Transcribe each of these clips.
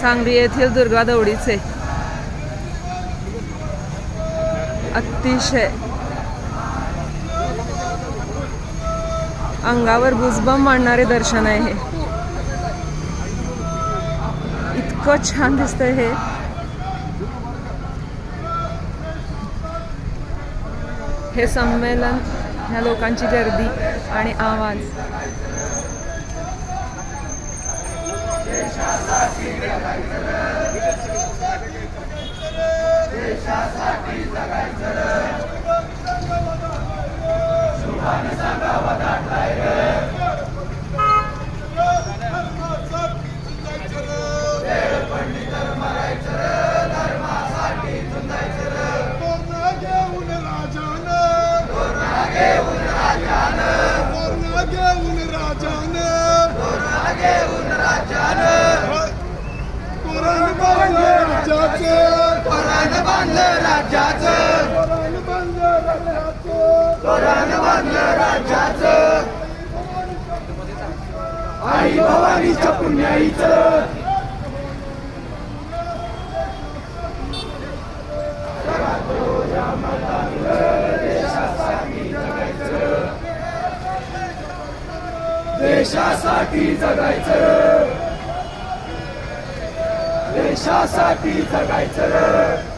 सांगली येथील दुर्गा दौडीचे. अतिशय. अंगावर भुजबम मांडणारे दर्शन आहे हे. इतकं छान दिसतंय हे. हे संमेलन ह्या लोकांची गर्दी आणि आवाज. कोरोना राज्याचं बांधलं राज्याच. आई भवानीच्या पुण्याईच. देशासाठी जगायचं. देशासाठी जगायचं.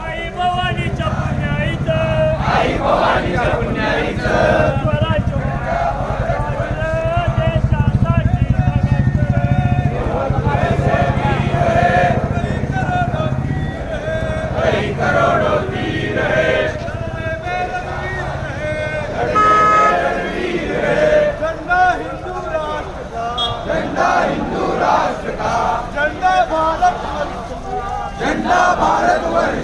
आई भवानीच्या पुण्याईचं आई भवानीच्या जिंदा भारत वर्ष